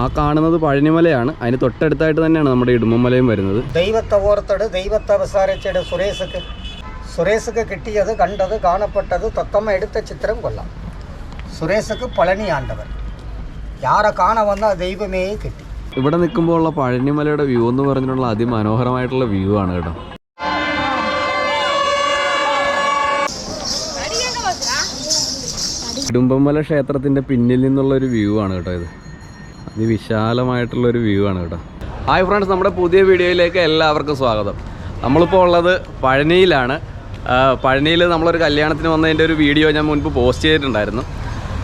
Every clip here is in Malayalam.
ആ കാണുന്നത് പഴനിമലയാണ്. അതിന് തൊട്ടടുത്തായിട്ട് തന്നെയാണ് നമ്മുടെ ഇടുമ്പമലയും വരുന്നത്. ദൈവത്തെ ഓർത്തട് ദൈവത്തെ വിസാരിച്ചട് സുരേഷക്ക്. സുരേഷക്ക് കിട്ടിയത് കണ്ടത് കാണപ്പെട്ടത് തത്തമ്മ എടുത്ത ചിത്രം കൊള്ളാം. സുരേഷക്ക് പളനി ആണ്ടവൻ യാറെ കാണ വന്ന ദൈവമേ കിട്ടി. ഇവിടെ നിൽക്കുമ്പോൾ ഉള്ള പഴനിമലയുടെ വ്യൂ എന്ന് പറഞ്ഞിട്ടുള്ള അതിമനോഹരമായിട്ടുള്ള വ്യൂ ആണ് കേട്ടോ. ഇടുമ്പമല ക്ഷേത്രത്തിന്റെ പിന്നിൽ നിന്നുള്ള ഒരു വ്യൂ ആണ് കേട്ടോ ഇത്. അതിവിശാലമായിട്ടുള്ള ഒരു വ്യൂ ആണ് കേട്ടോ. ഹായ് ഫ്രണ്ട്സ് നമ്മുടെ പുതിയ വീഡിയോയിലേക്ക് എല്ലാവർക്കും സ്വാഗതം. നമ്മളിപ്പോൾ ഉള്ളത് പഴനിയിലാണ്. പഴനിയിൽ നമ്മളൊരു കല്യാണത്തിന് വന്നതിന്റെ ഒരു വീഡിയോ ഞാൻ മുൻപ് പോസ്റ്റ് ചെയ്തിട്ടുണ്ടായിരുന്നു.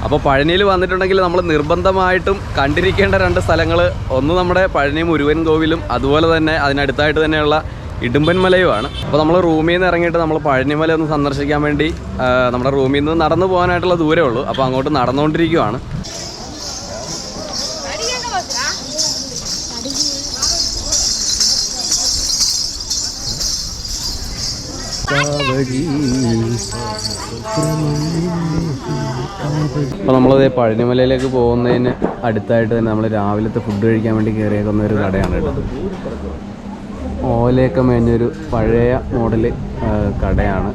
അപ്പോൾ പഴനിയിൽ വന്നിട്ടുണ്ടെങ്കിൽ നമ്മൾ നിർബന്ധമായിട്ടും കണ്ടിരിക്കേണ്ട രണ്ട് സ്ഥലങ്ങൾ ഒന്ന് നമ്മുടെ പഴനി മുരുവൻ കോവിലും അതുപോലെ തന്നെ അതിനടുത്തായിട്ട് തന്നെയുള്ള ഇടുമ്പൻമലയുമാണ് അപ്പോൾ നമ്മൾ റൂമിൽ നിന്ന് ഇറങ്ങിയിട്ട് നമ്മൾ പഴനിമല ഒന്ന് സന്ദർശിക്കാൻ വേണ്ടി നമ്മുടെ റൂമിൽ നിന്ന് നടന്നു പോകാനായിട്ടുള്ള ദൂരമേ ഉള്ളൂ. അപ്പോൾ അങ്ങോട്ട് നടന്നുകൊണ്ടിരിക്കുവാണ്. അപ്പോൾ നമ്മളത് പഴനിമലയിലേക്ക് പോകുന്നതിന് അടുത്തായിട്ട് തന്നെ നമ്മൾ രാവിലത്തെ ഫുഡ് കഴിക്കാൻ വേണ്ടി കയറിയേക്കുന്ന ഒരു കടയാണ് ഓലയൊക്കെ മേഞ്ഞൊരു പഴയ മോഡൽ കടയാണ്.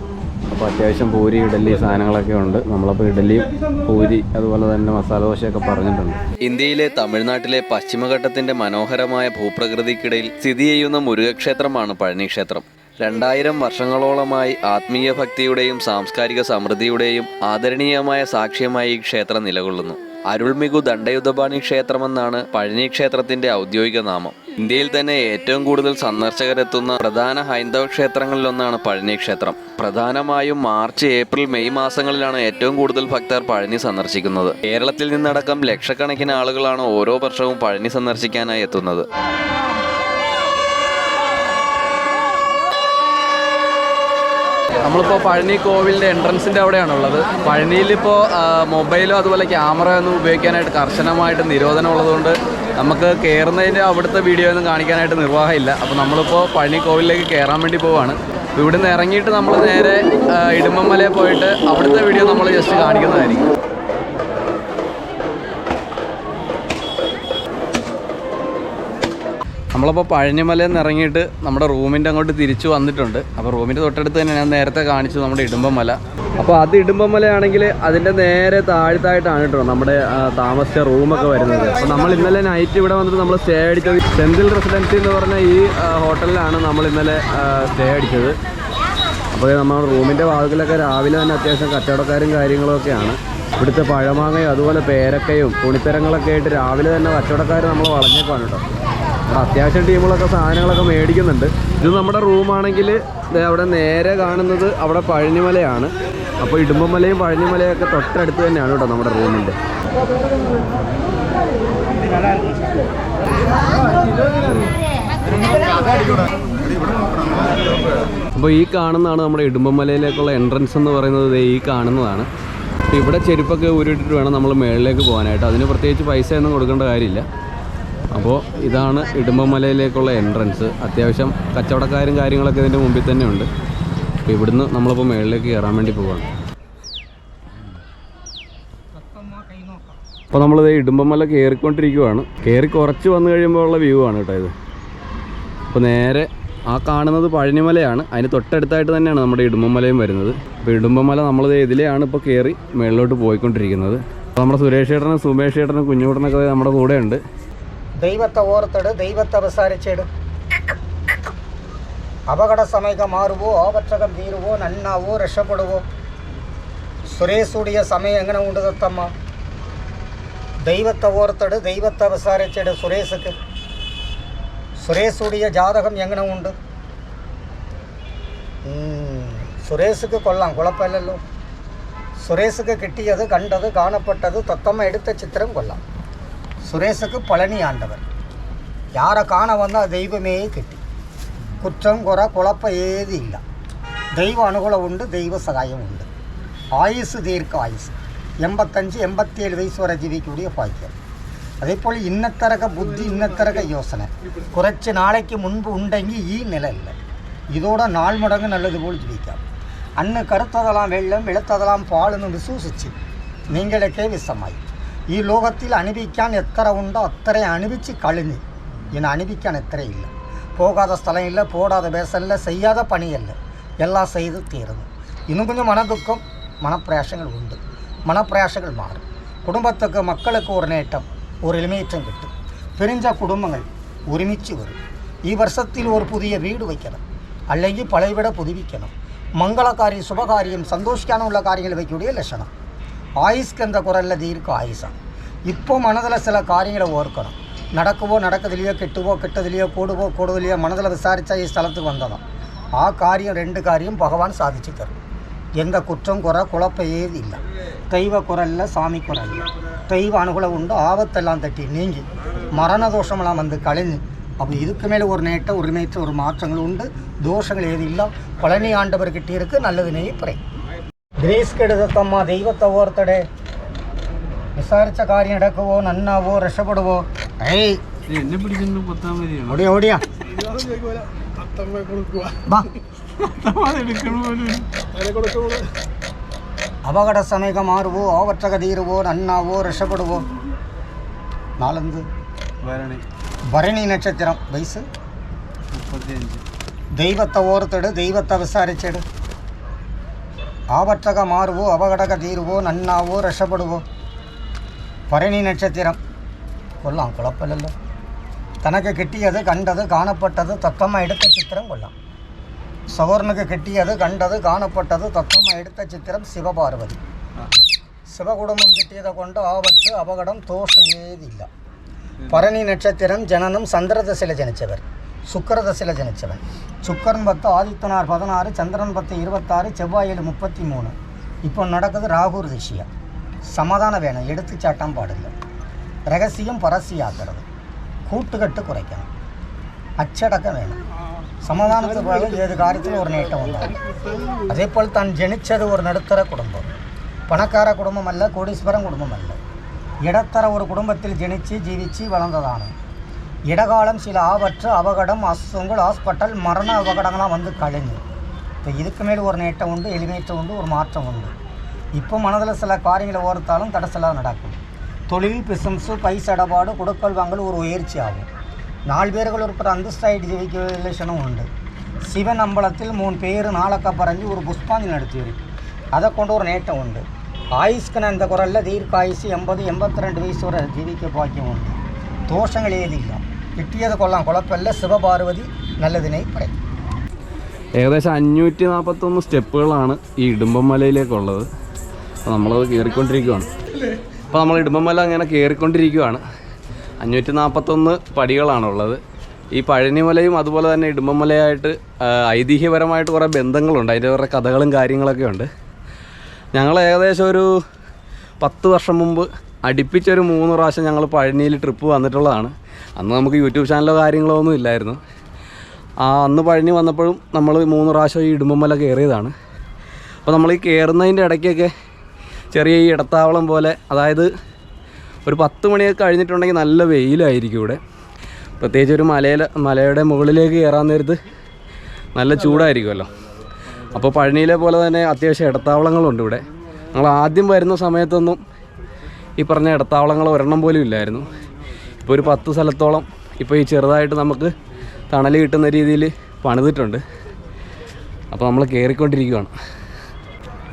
അപ്പോൾ അത്യാവശ്യം പൂരി ഇഡലി സാധനങ്ങളൊക്കെ ഉണ്ട്. നമ്മളപ്പോൾ ഇഡലിയും പൂരി അതുപോലെ തന്നെ മസാല ദോശയൊക്കെ പറഞ്ഞിട്ടുണ്ട്. ഇന്ത്യയിലെ തമിഴ്നാട്ടിലെ പശ്ചിമഘട്ടത്തിന്റെ മനോഹരമായ ഭൂപ്രകൃതിക്കിടയിൽ സ്ഥിതി ചെയ്യുന്ന മുരുകക്ഷേത്രമാണ് പഴനി ക്ഷേത്രം രണ്ടായിരം വർഷങ്ങളോളമായി ആത്മീയ ഭക്തിയുടെയും സാംസ്കാരിക സമൃദ്ധിയുടെയും ആദരണീയമായ സാക്ഷ്യമായി ഈ ക്ഷേത്രം നിലകൊള്ളുന്നു. അരുൾമികു ദണ്ഡയുദ്ധപാണി ക്ഷേത്രമെന്നാണ് പഴനി ക്ഷേത്രത്തിന്റെ ഔദ്യോഗിക നാമം. ഇന്ത്യയിൽ തന്നെ ഏറ്റവും കൂടുതൽ സന്ദർശകരെത്തുന്ന പ്രധാന ഹൈന്ദവ ക്ഷേത്രങ്ങളിലൊന്നാണ് പഴനി ക്ഷേത്രം. പ്രധാനമായും മാർച്ച് ഏപ്രിൽ മെയ് മാസങ്ങളിലാണ് ഏറ്റവും കൂടുതൽ ഭക്തർ പഴനി സന്ദർശിക്കുന്നത്. കേരളത്തിൽ നിന്നടക്കം ലക്ഷക്കണക്കിന് ആളുകളാണ് ഓരോ വർഷവും പഴനി സന്ദർശിക്കാനായി എത്തുന്നത്. നമ്മളിപ്പോൾ പഴനി കോവിലിന്റെ എൻട്രൻസിന്റെ അവിടെയാണുള്ളത്. പഴനിയിലിപ്പോൾ മൊബൈലോ അതുപോലെ ക്യാമറ ഒന്നും ഉപയോഗിക്കാനായിട്ട് കർശനമായിട്ട് നിരോധനം ഉള്ളതുകൊണ്ട് നമുക്ക് കയറുന്നതിന്റെ അവിടുത്തെ വീഡിയോ ഒന്നും കാണിക്കാനായിട്ട് നിർവാഹമില്ല. അപ്പോൾ നമ്മളിപ്പോൾ പഴനി കോവിലിലേക്ക് കയറാൻ വേണ്ടി പോവാണ്. ഇവിടുന്ന് ഇറങ്ങിയിട്ട് നമ്മൾ നേരെ ഇടുമ്പമലയിൽ പോയിട്ട് അവിടുത്തെ വീഡിയോ നമ്മൾ ജസ്റ്റ് കാണിക്കുന്നതായിരിക്കും. നമ്മളിപ്പോൾ പഴനിമലയിൽ നിന്ന് ഇറങ്ങിയിട്ട് നമ്മുടെ റൂമിന്റെ അങ്ങോട്ട് തിരിച്ചു വന്നിട്ടുണ്ട്. അപ്പോൾ റൂമിന്റെ തൊട്ടടുത്ത് തന്നെ ഞാൻ നേരത്തെ കാണിച്ചു നമ്മുടെ ഇടുമ്പമല. അപ്പോൾ അത് ഇടുമ്പമലയാണെങ്കിൽ അതിന്റെ നേരെ താഴ്ത്തായിട്ടാണ് കേട്ടോ നമ്മുടെ താമസ റൂമൊക്കെ വരുന്നത്. അപ്പോൾ നമ്മൾ ഇന്നലെ നൈറ്റ് ഇവിടെ വന്നിട്ട് നമ്മൾ സ്റ്റേ അടിച്ചത് സെൻട്രൽ റെസിഡൻസി എന്ന് പറഞ്ഞ ഈ ഹോട്ടലിലാണ് നമ്മൾ ഇന്നലെ സ്റ്റേ അടിച്ചത്. അപ്പോൾ നമ്മൾ റൂമിന്റെ വാതിലൊക്കെ രാവിലെ തന്നെ അത്യാവശ്യം കച്ചവടക്കാരും കാര്യങ്ങളൊക്കെയാണ് ഇവിടുത്തെ പഴമാങ്ങയും അതുപോലെ പേരക്കയും തുണിത്തരങ്ങളൊക്കെ ആയിട്ട് രാവിലെ തന്നെ കച്ചവടക്കാർ നമ്മൾ വളഞ്ഞേക്കാണ് കേട്ടോ. അത്യാവശ്യം ടീമുകളൊക്കെ സാധനങ്ങളൊക്കെ മേടിക്കുന്നുണ്ട്. ഇത് നമ്മുടെ റൂമാണെങ്കിൽ അവിടെ നേരെ കാണുന്നത് അവിടെ പഴനിമലയാണ്. അപ്പോൾ ഇടുമ്പമലയും പഴനിമലയും ഒക്കെ തൊട്ടടുത്ത് തന്നെയാണ് കേട്ടോ നമ്മുടെ റൂമിന്റെ. അപ്പോൾ ഈ കാണുന്നതാണ് നമ്മുടെ ഇടുമ്പമലയിലേക്കുള്ള എൻട്രൻസ് എന്ന് പറയുന്നത് ഈ കാണുന്നതാണ്. ഇവിടെ ചെരുപ്പൊക്കെ ഊരിട്ടിട്ട് വേണം നമ്മൾ മേളിലേക്ക് പോകാനായിട്ട്. അതിന് പ്രത്യേകിച്ച് പൈസ ഒന്നും കൊടുക്കേണ്ട കാര്യമില്ല. അപ്പോൾ ഇതാണ് ഇടുമ്പമലയിലേക്കുള്ള എൻട്രൻസ് അത്യാവശ്യം കച്ചവടക്കാരും കാര്യങ്ങളൊക്കെ ഇതിന്റെ മുമ്പിൽ തന്നെ ഉണ്ട് അപ്പോൾ ഇവിടുന്ന് നമ്മളിപ്പോൾ മുകളിലേക്ക് കയറാൻ വേണ്ടി പോവുകയാണ് അപ്പോൾ നമ്മളിത് ഇടുമ്പമല കയറിക്കൊണ്ടിരിക്കുവാണ്. കയറി കുറച്ച് വന്നു കഴിയുമ്പോൾ ഉള്ള വ്യൂ ആണ് കേട്ടോ ഇത്. അപ്പോൾ നേരെ ആ കാണുന്നത് പഴനിമലയാണ്. അതിന് തൊട്ടടുത്തായിട്ട് തന്നെയാണ് നമ്മുടെ ഇടുമ്പമലയും വരുന്നത്. അപ്പോൾ ഇടുമ്പമല നമ്മളിത് ഇതിലെയാണ് ഇപ്പോൾ കയറി മുകളിലോട്ട് പോയിക്കൊണ്ടിരിക്കുന്നത്. അപ്പോൾ നമ്മുടെ സുരേഷ് ചേട്ടനും സുമേഷ് ചേട്ടനും കുഞ്ഞുകൂട്ടനൊക്കെ നമ്മുടെ കൂടെ ഉണ്ട് ദൈവത്തെ ഓർത്തട് ദൈവത്തെ വിസാരിച്ചട് അപകട സമയം മാറുവോ ആപക്ഷകം തീരുവോ നന്നാവോ രക്ഷപ്പെടുവോ സുരേഷുടിയ സമയം എങ്ങനെ ഉണ്ട് തത്തമ്മ ദൈവത്തെ ഓർത്തട് ദൈവത്തെ വിസാരിച്ചട് സുരേഷക്ക് സുരേഷുടിയ ജാതകം എങ്ങനെ ഉണ്ട് ഉം, സുരേഷക്ക് കൊള്ളാം കുഴപ്പമില്ലല്ലോ സുരേഷക്ക് சுரேஷுக்கு பழனி ஆண்டவர். யாரை காண வந்தால் தெய்வமே கெட்டி. குற்றம் குறை குழப்பம் ஏது இல்லை. தெய்வ அனுகூலம் உண்டு தெய்வ சகாயம் உண்டு. ஆயுசு தீர்க்க ஆயுசு. எண்பத்தஞ்சு எண்பத்தி ஏழு வயசு வரை ஜீவிக்கக்கூடிய பாக்கியம். அதே போல் இன்னத்தரக புத்தி இன்னத்தரக யோசனை. குறைச்ச நாளைக்கு முன்பு உண்டங்கி ஈ நிலை இல்லை. இதோட நாள் மடங்கு நல்லது போல் ஜீவிக்கலாம் அண்ணு கருத்ததெல்லாம் வெள்ளம் இழுத்ததெல்லாம் பாலுன்னு விசூசிச்சு நீங்களுக்கே விஷமாயி ഈ ലോകത്തിൽ അനുഭവിക്കാൻ എത്ര ഉണ്ടോ അത്രയും അനുഭവിച്ച് കളിഞ്ഞ്. ഇനി അനുഭവിക്കാൻ എത്രയില്ല. പോകാതെ സ്ഥലമില്ല പോടാതെ ബേസല്ല ചെയ്യാതെ പണിയല്ല. എല്ലാം ചെയ്ത് തീർന്നു. ഇന്നും കുഞ്ഞു മനദുഃഖം മണപ്രയാസങ്ങളുണ്ട് മണപ്രയാസങ്ങൾ മാറും. കുടുംബത്തേക്ക് മക്കൾക്ക് ഒരു നേട്ടം ഒരു എളിമേറ്റം കിട്ടും. പിരിഞ്ച കുടുംബങ്ങൾ ഒരുമിച്ച് വരും. ഈ വർഷത്തിൽ ഒരു പുതിയ വീട് വയ്ക്കണം. അല്ലെങ്കിൽ പഴയവിടെ പുതുവിക്കണം. മംഗളകാര്യം ശുഭകാര്യം സന്തോഷിക്കാനുള്ള കാര്യങ്ങൾ വയ്ക്കൂടിയ ലക്ഷണം. ஆயுஷ்க்கு அந்த குரலில் தீர்க்க ஆயுஷா. இப்போ மனதில் சில காரியங்களை ஓர்க்கணும். நடக்குவோ நடக்குதுலையோ கெட்டுவோ கெட்டதுலையோ கூடுவோ கூடுதலையோ மனதில் விசாரித்தா ஸ்தலத்துக்கு வந்ததும் ஆ காரியம் ரெண்டு காரியம் பகவான் சாதிச்சு தரும். எந்த குற்றம் குறை குழப்பையே இல்லை. தெய்வ குரலில் சாமி குரலில் தெய்வ அனுகூலம் உண்டு ஆபத்தெல்லாம் தட்டி நீங்கி மரண தோஷமெல்லாம் வந்து கழிஞ்சு அப்போ இதுக்கு மேலே ஒரு நேட்ட ஒரு ஒரு மாற்றங்கள் உண்டு. தோஷங்கள் ஏது இல்லை. பழனி ஆண்டவர்கிட்ட இருக்குது நல்லதுனே பிறை ഗ്രേസ് കെടുതത്തമ്മ ദൈവത്തെ ഓർത്തടെ വിസാരിച്ച കാര്യം നടക്കുവോ നന്നാവോ രക്ഷപ്പെടുവോ ഏയ് എന്നെ പിടിച്ചിട്ട് പത്താം വരെയാണ് ഓടിയാ ഓടിയാ വാ ಅಪಘಾತ ಸಮಯಕ್ಕೆ ಮಾರುವೋ ಆವರ್ತಕ ತೀರುವೋ ನನ್ನಾವೋ ರಕ್ಷಪಡುವೋ ನಾಲಂದು ഭരണി ಭರಣಿ ನಕ್ಷತ್ರ ವಯಸ್ಸು മുപ്പത്തി അഞ്ച് ദൈവത്തെ ഓർത്തിട് ദൈവത്തെ വിസാരിച്ചിട് ആവർത്തക മാറുവോ അപകടക തീരുവോ നന്നാവോ രക്ഷപ്പെടുവോ ഭരണി നക്ഷത്രം കൊള്ളാം കുഴപ്പമില്ലല്ലോ തനക്ക് കിട്ടിയത് കണ്ടത് കാണപ്പെട്ടത് തത്തമ്മ എടുത്ത ചിത്രം കൊള്ളാം സവർണക്ക് കിട്ടിയത് കണ്ടത് കാണപ്പെട്ടത് തത്തമ്മ എടുത്ത ചിത്രം ശിവപാർവതി ശിവകുടുംബം കിട്ടിയത് കൊണ്ട് ആപത്ത് അപകടം ദോഷം ഏതില്ല ഭരണി നക്ഷത്രം சுக்கரதசையில் ஜனித்தவன் சுக்கரன் பத்து ஆதித்தனார் பதினாறு சந்திரன் பத்து இருபத்தாறு செவ்வாய் ஏழு முப்பத்தி மூணு இப்போ நடக்குது ராகுர் திசியா சமாதானம் வேணும் எடுத்துச்சாட்டம் பாடுங்க. ரகசியம் பரசியாக்குறது கூட்டுக்கட்டு குறைக்கணும். அச்சடக்கம் வேணும். சமாதானத்துக்கு பிறகு ஏது காரியத்தில் ஒரு நேட்டம் வந்தார் அதே போல் தான் ஜெனிச்சது ஒரு நடுத்தர குடும்பம். பணக்கார குடும்பம் அல்ல கோடீஸ்வரன் குடும்பம் அல்ல. இடத்தர ஒரு குடும்பத்தில் ஜனித்து ஜீவித்து வளர்ந்ததானும் இடகாலம் சில ஆபற்று அபகடம் அசுங்கள் ஹாஸ்பிட்டல் மரண அபகடங்களாம் வந்து கழிஞ்சு இப்போ இதுக்கு மேல் ஒரு நேட்டம் உண்டு எளிமையற்றம் உண்டு ஒரு மாற்றம் உண்டு. இப்போ மனதில் சில காரியங்களை ஓர்த்தாலும் தடசலாக நடக்கும். தொழில் பிசம்ஸு பைசடபாடு கொடுக்கல் வாங்கல் ஒரு உயர்ச்சி ஆகும். நாலு பேர்கள் இருக்கிற அந்தஸ்தாயிட் ஜெயிக்க ரிலேஷனும் உண்டு. சிவன் அம்பலத்தில் மூணு பேர் நாளக்க பறஞ்சு ஒரு புஷ்பாஞ்சலி நடத்தியவர். அதை கொண்டு ஒரு நேட்டம் உண்டு. ஆயுஷ்கன் அந்த குரலில் தீர்க்க ஆயுசு எண்பது எண்பத்தி ரெண்டு வயசு வரை ஜீவிக்க பாக்கியம் உண்டு. தோஷங்கள் ஏதில்லை കിട്ടിയത് കൊള്ളാം. കുഴപ്പമില്ല. ശിവപാർവതി നല്ലതിനെ പറയും ഏകദേശം അഞ്ഞൂറ്റി നാൽപ്പത്തൊന്ന് സ്റ്റെപ്പുകളാണ് ഈ ഇടുമ്പമലയിലേക്കുള്ളത് അപ്പോൾ നമ്മളത് കയറിക്കൊണ്ടിരിക്കുകയാണ് അപ്പോൾ നമ്മൾ ഇടുമ്പമല അങ്ങനെ കയറിക്കൊണ്ടിരിക്കുകയാണ് അഞ്ഞൂറ്റി നാൽപ്പത്തൊന്ന് പടികളാണുള്ളത്. ഈ പഴനിമലയും അതുപോലെ തന്നെ ഇടുമ്പമലയായിട്ട് മലയായിട്ട് ഐതിഹ്യപരമായിട്ട് കുറേ ബന്ധങ്ങളുണ്ട്. അതിന്റെ കുറേ കഥകളും കാര്യങ്ങളൊക്കെ ഉണ്ട്. ഞങ്ങൾ ഏകദേശം ഒരു പത്ത് വർഷം മുമ്പ് അടുപ്പിച്ചൊരു മൂന്ന് പ്രാവശ്യം ഞങ്ങൾ പഴനിയിൽ ട്രിപ്പ് വന്നിട്ടുള്ളതാണ്. അന്ന് നമുക്ക് യൂട്യൂബ് ചാനലോ കാര്യങ്ങളോ ഒന്നും ഇല്ലായിരുന്നു. ആ അന്ന് പഴഞ്ഞു വന്നപ്പോഴും നമ്മൾ മൂന്ന് പ്രാവശ്യം ഈ ഇടുമ്പമല കയറിയതാണ്. അപ്പോൾ നമ്മൾ ഈ കയറുന്നതിന്റെ ഇടയ്ക്കൊക്കെ ചെറിയ ഈ ഇടത്താവളം പോലെ അതായത് ഒരു പത്ത് മണിയൊക്കെ കഴിഞ്ഞിട്ടുണ്ടെങ്കിൽ നല്ല വെയിലായിരിക്കും ഇവിടെ. പ്രത്യേകിച്ച് ഒരു മലയിലെ മലയുടെ മുകളിലേക്ക് കയറാൻ നേരത്ത് നല്ല ചൂടായിരിക്കുമല്ലോ. അപ്പോൾ പഴനിയിലെ പോലെ തന്നെ അത്യാവശ്യം ഇടത്താവളങ്ങളുണ്ട് ഇവിടെ. ഞങ്ങൾ ആദ്യം വരുന്ന സമയത്തൊന്നും ഈ പറഞ്ഞ ഇടത്താവളങ്ങൾ ഒരെണ്ണം പോലും ഇല്ലായിരുന്നു. ഇപ്പോൾ ഒരു പത്ത് സ്ഥലത്തോളം ഇപ്പോൾ ഈ ചെറുതായിട്ട് നമുക്ക് തണൽ കിട്ടുന്ന രീതിയിൽ പണിതിട്ടുണ്ട്. അപ്പോൾ നമ്മൾ കയറിക്കൊണ്ടിരിക്കുകയാണ്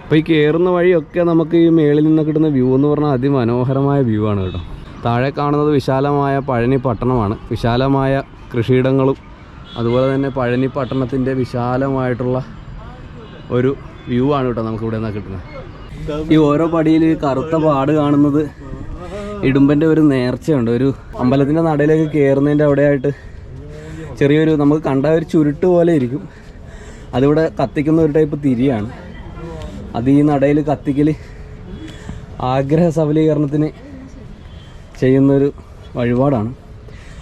അപ്പോൾ ഈ കയറുന്ന വഴിയൊക്കെ നമുക്ക് ഈ മേളിൽ നിന്ന് കിട്ടുന്ന വ്യൂ എന്ന് പറഞ്ഞാൽ അതിമനോഹരമായ വ്യൂ ആണ് കേട്ടോ. താഴെ കാണുന്നത് വിശാലമായ പഴനി പട്ടണമാണ്. വിശാലമായ കൃഷിയിടങ്ങളും അതുപോലെ തന്നെ പഴനി പട്ടണത്തിന്റെ വിശാലമായിട്ടുള്ള ഒരു വ്യൂ ആണ് കേട്ടോ നമുക്ക് ഇവിടെ നിന്ന് കിട്ടുന്നത്. ഈ ഓരോ പടിയിൽ കറുത്ത പാട് കാണുന്നത് ഇടുമ്പന്റെ ഒരു നേർച്ചയുണ്ട്. ഒരു അമ്പലത്തിന്റെ നടയിലേക്ക് കയറുന്നതിന്റെ അവിടെയായിട്ട് ചെറിയൊരു നമുക്ക് കണ്ട ഒരു ചുരുട്ട് പോലെ ഇരിക്കും. അതിവിടെ കത്തിക്കുന്ന ഒരു ടൈപ്പ് തിരിയാണ്. അത് ഈ നടയിൽ കത്തിക്കൽ ആഗ്രഹ സഫലീകരണത്തിന് ചെയ്യുന്നൊരു വഴിപാടാണ്.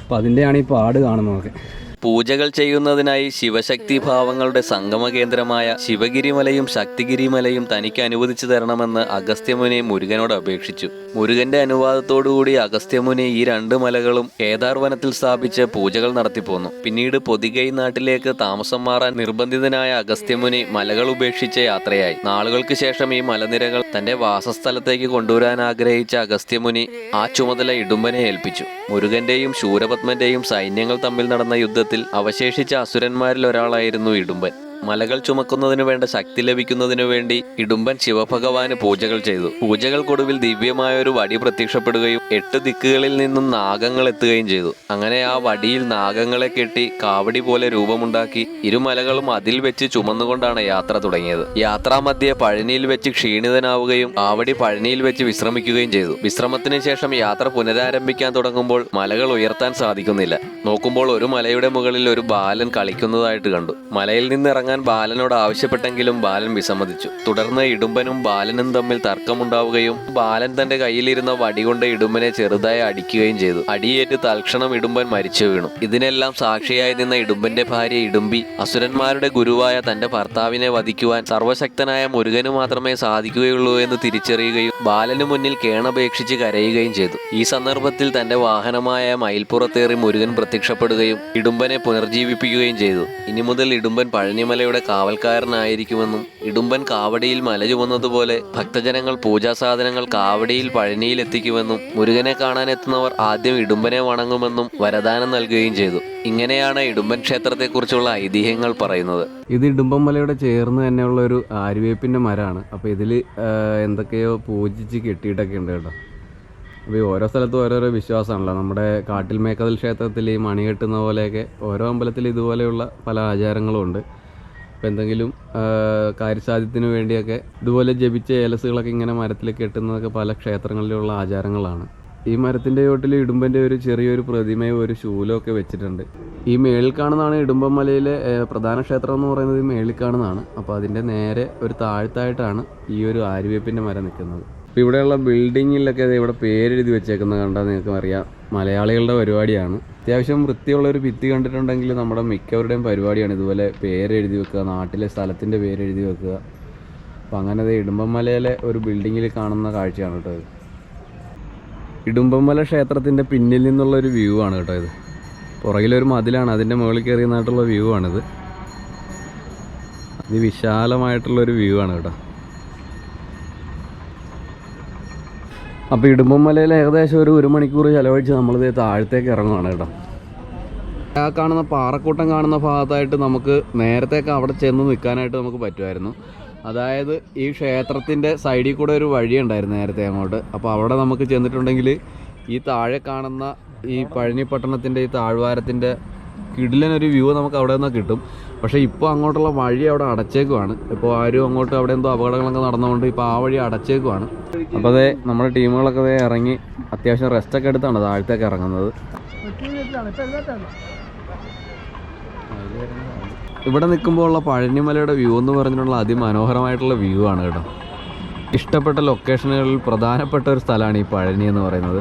അപ്പോൾ അതിന്റെയാണ് ഈ പാട് കാണുന്നതൊക്കെ. പൂജകൾ ചെയ്യുന്നതിനായി ശിവശക്തി ഭാവങ്ങളുടെ സംഗമ കേന്ദ്രമായ ശിവഗിരിമലയും ശക്തിഗിരിമലയും തനിക്ക് അനുവദിച്ചു തരണമെന്ന് അഗസ്ത്യമുനി മുരുകനോട് അപേക്ഷിച്ചു. മുരുകന്റെ അനുവാദത്തോടുകൂടി അഗസ്ത്യമുനി ഈ രണ്ട് മലകളും കേദാർ വനത്തിൽ സ്ഥാപിച്ച് പൂജകൾ നടത്തിപ്പോന്നു പിന്നീട് പൊതികൈ നാട്ടിലേക്ക് താമസം മാറാൻ നിർബന്ധിതനായ അഗസ്ത്യമുനി മലകൾ ഉപേക്ഷിച്ച് യാത്രയായി. നാളുകൾക്ക് ശേഷം ഈ മലനിരകൾ തന്റെ വാസസ്ഥലത്തേക്ക് കൊണ്ടുവരാൻ ആഗ്രഹിച്ച അഗസ്ത്യമുനി ആ ചുമതല ഇടുമ്പനെ ഏൽപ്പിച്ചു. മുരുകന്റെയും ശൂരപത്മന്റെയും സൈന്യങ്ങൾ തമ്മിൽ നടന്ന യുദ്ധത്തിൽ അവശേഷിച്ച അസുരന്മാരിൽ ഒരാളായിരുന്നു ഇടുമ്പൻ. മലകൾ ചുമക്കുന്നതിനു വേണ്ട ശക്തി ലഭിക്കുന്നതിനു വേണ്ടി ഇടുമ്പൻ ശിവഭഗവാന് പൂജകൾ ചെയ്തു. പൂജകൾക്കൊടുവിൽ ദിവ്യമായ ഒരു വടി പ്രത്യക്ഷപ്പെടുകയും എട്ട് ദിക്കുകളിൽ നിന്നും നാഗങ്ങൾ എത്തുകയും ചെയ്തു. അങ്ങനെ ആ വടിയിൽ നാഗങ്ങളെ കെട്ടി കാവടി പോലെ രൂപമുണ്ടാക്കി ഇരുമലകളും അതിൽ വെച്ച് ചുമന്നുകൊണ്ടാണ് യാത്ര തുടങ്ങിയത്. യാത്രാമധ്യേ പഴനിയിൽ വെച്ച് ക്ഷീണിതനാവുകയും കാവടി പഴനിയിൽ വെച്ച് വിശ്രമിക്കുകയും ചെയ്തു. വിശ്രമത്തിന് ശേഷം യാത്ര പുനരാരംഭിക്കാൻ തുടങ്ങുമ്പോൾ മലകൾ ഉയർത്താൻ സാധിക്കുന്നില്ല. നോക്കുമ്പോൾ ഒരു മലയുടെ മുകളിൽ ഒരു ബാലൻ കളിക്കുന്നതായിട്ട് കണ്ടു. മലയിൽ നിന്ന് ഇറങ്ങാൻ ബാലനോട് ആവശ്യപ്പെട്ടെങ്കിലും ബാലൻ വിസമ്മതിച്ചു. തുടർന്ന് ഇടുമ്പനും ബാലനും തമ്മിൽ തർക്കമുണ്ടാവുകയും ബാലൻ തന്റെ കയ്യിലിരുന്ന വടി കൊണ്ട് ഇടുമ്പനെ ചെറുതായി അടിക്കുകയും ചെയ്തു. അടിയേറ്റ് തൽക്ഷണം ഇടുമ്പൻ മരിച്ചു വീണു. ഇതിനെല്ലാം സാക്ഷിയായി നിന്ന ഇടുമ്പന്റെ ഭാര്യ ഇടുമ്പി അസുരന്മാരുടെ ഗുരുവായ തന്റെ ഭർത്താവിനെ വധിക്കുവാൻ സർവശക്തനായ മുരുകന് മാത്രമേ സാധിക്കുകയുള്ളൂ എന്ന് തിരിച്ചറിയുകയും ബാലനു മുന്നിൽ കേണപേക്ഷിച്ച് കരയുകയും ചെയ്തു. ഈ സന്ദർഭത്തിൽ തന്റെ വാഹനമായ മയിൽപ്പുറത്തേറി മുരുകൻ പ്രത്യക്ഷപ്പെടുകയും ഇടുമ്പനെ പുനർജീവിപ്പിക്കുകയും ചെയ്തു. ഇനി മുതൽ ഇടുമ്പൻ പഴനിമലയുടെ കാവൽക്കാരനായിരിക്കുമെന്നും ഇടുമ്പൻ കാവടിയിൽ മല ചുമന്നതുപോലെ ഭക്തജനങ്ങൾ പൂജാസാധനങ്ങൾ കാവടിയിൽ പഴനിയിൽ എത്തിക്കുമെന്നും മുരുകനെ കാണാൻ എത്തുന്നവർ ആദ്യം ഇടുമ്പനെ വണങ്ങുമെന്നും വരദാനം നൽകുകയും ചെയ്തു. ഇങ്ങനെയാണ് ഇടുമ്പൻ ക്ഷേത്രത്തെക്കുറിച്ചുള്ള ഐതിഹ്യങ്ങൾ പറയുന്നത്. ഇത് ഇടുമ്പമലയുടെ ചേർന്ന് തന്നെയുള്ള ഒരു ആര്യവേപ്പിന്റെ മരമാണ്. അപ്പോൾ ഇതിൽ എന്തൊക്കെയോ പൂജിച്ച് കെട്ടിയിട്ടൊക്കെ ഉണ്ട് കേട്ടോ. അപ്പോൾ ഈ ഓരോ സ്ഥലത്തും ഓരോരോ വിശ്വാസമാണല്ലോ. നമ്മുടെ കാട്ടിൽ മേക്കതൽ ക്ഷേത്രത്തിൽ ഈ മണി കെട്ടുന്ന പോലെയൊക്കെ ഓരോ അമ്പലത്തിൽ ഇതുപോലെയുള്ള പല ആചാരങ്ങളും ഉണ്ട്. അപ്പോൾ എന്തെങ്കിലും കാര്യസാധ്യത്തിന് വേണ്ടിയൊക്കെ ഇതുപോലെ ജപിച്ച ഏലസുകളൊക്കെ ഇങ്ങനെ മരത്തിൽ കെട്ടുന്നതൊക്കെ പല ക്ഷേത്രങ്ങളിലുള്ള ആചാരങ്ങളാണ്. ഈ മരത്തിന്റെ ചോട്ടിൽ ഇടുമ്പന്റെ ഒരു ചെറിയൊരു പ്രതിമയും ഒരു ശൂലമൊക്കെ വെച്ചിട്ടുണ്ട്. ഈ മേളിൽ കാണുന്നതാണ് ഇടുമ്പമലയിലെ മലയിലെ പ്രധാന ക്ഷേത്രം എന്ന് പറയുന്നത് മേളിൽ കാണുന്നതാണ് അപ്പോൾ അതിന്റെ നേരെ ഒരു താഴ്ത്തായിട്ടാണ് ഈ ഒരു ആര്യവേപ്പിന്റെ മരം നിൽക്കുന്നത്. അപ്പോൾ ഇവിടെയുള്ള ബിൽഡിങ്ങിലൊക്കെ ഇവിടെ പേരെഴുതി വെച്ചേക്കുന്നത് കണ്ടാൽ നിങ്ങൾക്ക് അറിയാം. മലയാളികളുടെ പരിപാടിയാണ്. അത്യാവശ്യം വൃത്തിയുള്ള ഒരു ഭിത്തി കണ്ടിട്ടുണ്ടെങ്കിൽ നമ്മുടെ മിക്കവരുടെയും പരിപാടിയാണ്. ഇതുപോലെ പേരെഴുതി വെക്കുക നാട്ടിലെ സ്ഥലത്തിന്റെ പേരെഴുതി വെക്കുക. അപ്പോൾ അങ്ങനെ അത് ഇടുമ്പമലയിലെ ഒരു ബിൽഡിങ്ങിൽ കാണുന്ന കാഴ്ചയാണ് കേട്ടോ ഇത്. ഇടുമ്പമല ക്ഷേത്രത്തിന്റെ പിന്നിൽ നിന്നുള്ള ഒരു വ്യൂ ആണ് കേട്ടോ ഇത്. പുറകിലൊരു മതിലാണ് അതിന്റെ മുകളിൽ കയറിയെന്നായിട്ടുള്ള വ്യൂ ആണിത്. അതിവിശാലമായിട്ടുള്ളൊരു വ്യൂ ആണ് കേട്ടോ. അപ്പോൾ ഇടുമ്പമലയിൽ ഏകദേശം ഒരു ഒരു മണിക്കൂർ ചിലവഴിച്ച് നമ്മളിത് താഴത്തേക്ക് ഇറങ്ങുകയാണ് കേട്ടോ. ആ കാണുന്ന പാറക്കൂട്ടം കാണുന്ന ഭാഗത്തായിട്ട് നമുക്ക് നേരത്തേക്ക് അവിടെ ചെന്ന് നിൽക്കാനായിട്ട് നമുക്ക് പറ്റുമായിരുന്നു. അതായത് ഈ ക്ഷേത്രത്തിന്റെ സൈഡിൽ കൂടെ ഒരു വഴി ഉണ്ടായിരുന്നു നേരത്തെ അങ്ങോട്ട്. അപ്പോൾ അവിടെ നമുക്ക് ചെന്നിട്ടുണ്ടെങ്കിൽ ഈ താഴെ കാണുന്ന ഈ പഴനി പട്ടണത്തിന്റെ ഈ താഴ്വാരത്തിന്റെ കിടിലനൊരു വ്യൂ നമുക്ക് അവിടെ നിന്ന് കിട്ടും. പക്ഷേ ഇപ്പോൾ അങ്ങോട്ടുള്ള വഴി അവിടെ അടച്ചേക്കുവാണ്. ഇപ്പോൾ ആരും അങ്ങോട്ട് അവിടെ എന്തോ അപകടങ്ങളൊക്കെ നടന്നുകൊണ്ട് ഇപ്പോൾ ആ വഴി അടച്ചേക്കുവാണ്. അപ്പോൾ അതേ നമ്മുടെ ടീമുകളൊക്കെ അതേ ഇറങ്ങി അത്യാവശ്യം റെസ്റ്റൊക്കെ എടുത്താണ് താഴത്തേക്ക് ഇറങ്ങുന്നത്. ഇവിടെ നിൽക്കുമ്പോൾ ഉള്ള പഴനിമലയുടെ വ്യൂ എന്ന് പറഞ്ഞിട്ടുള്ള അതിമനോഹരമായിട്ടുള്ള വ്യൂ ആണ് കേട്ടോ. ഇഷ്ടപ്പെട്ട ലൊക്കേഷനുകളിൽ പ്രധാനപ്പെട്ട ഒരു സ്ഥലമാണ് ഈ പഴനി എന്ന് പറയുന്നത്.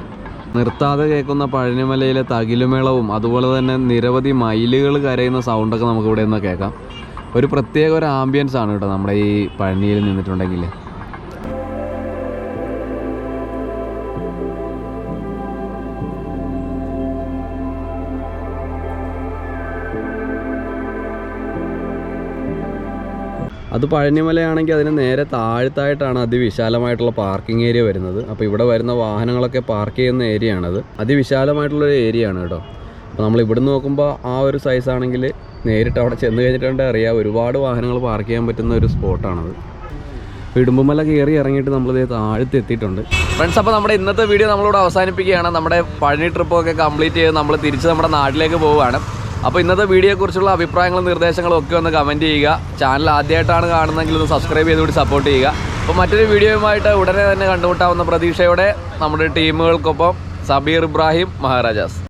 നിർത്താതെ കേൾക്കുന്ന പഴനിമലയിലെ തകിലുമേളവും അതുപോലെ തന്നെ നിരവധി മയിലുകൾ കരയുന്ന സൗണ്ടൊക്കെ നമുക്ക് ഇവിടെ നിന്ന് കേൾക്കാം. ഒരു പ്രത്യേക ഒരു ആംബിയൻസ് ആണ് കേട്ടോ നമ്മുടെ ഈ പഴനിയിൽ നിന്നിട്ടുണ്ടെങ്കിൽ അത് പഴനിമലയാണെങ്കിൽ അതിന് നേരെ താഴത്തായിട്ടാണ് അതിവിശാലമായിട്ടുള്ള പാർക്കിംഗ് ഏരിയ വരുന്നത്. അപ്പോൾ ഇവിടെ വരുന്ന വാഹനങ്ങളൊക്കെ പാർക്ക് ചെയ്യുന്ന ഏരിയ ആണത് അതിവിശാലമായിട്ടുള്ളൊരു ഏരിയ ആണ് കേട്ടോ. അപ്പോൾ നമ്മൾ ഇവിടുന്ന് നോക്കുമ്പോൾ ആ ഒരു സൈസ് ആണെങ്കിൽ നേരിട്ട് അവിടെ ചെന്ന് കഴിഞ്ഞിട്ടുണ്ടെങ്കിൽ അറിയാം ഒരുപാട് വാഹനങ്ങൾ പാർക്ക് ചെയ്യാൻ പറ്റുന്ന ഒരു സ്പോട്ടാണത് ഇടുമ്പുമല കയറി ഇറങ്ങിയിട്ട് നമ്മളിത് താഴത്ത് എത്തിയിട്ടുണ്ട്. ഫ്രണ്ട്സ് അപ്പോൾ നമ്മുടെ ഇന്നത്തെ വീഡിയോ നമ്മളിവിടെ അവസാനിപ്പിക്കുകയാണ്. നമ്മുടെ പഴനി ട്രിപ്പൊക്കെ കംപ്ലീറ്റ് ചെയ്ത് നമ്മൾ തിരിച്ച് നമ്മുടെ നാട്ടിലേക്ക് പോവുകയാണ്. അപ്പോൾ ഇന്നത്തെ വീഡിയോയെക്കുറിച്ചുള്ള അഭിപ്രായങ്ങളും നിർദ്ദേശങ്ങളും ഒക്കെ ഒന്ന് കമന്റ് ചെയ്യുക. ചാനൽ ആദ്യമായിട്ടാണ് കാണുന്നതെങ്കിൽ ഒന്ന് സബ്സ്ക്രൈബ് ചെയ്തുകൂടി സപ്പോർട്ട് ചെയ്യുക. അപ്പോൾ മറ്റൊരു വീഡിയോയുമായിട്ട് ഉടനെ തന്നെ കണ്ടുമുട്ടാവുന്ന പ്രതീക്ഷയോടെ നമ്മുടെ ടീമുകൾക്കൊപ്പം സബീർ ഇബ്രാഹിം മഹാരാജാസ്.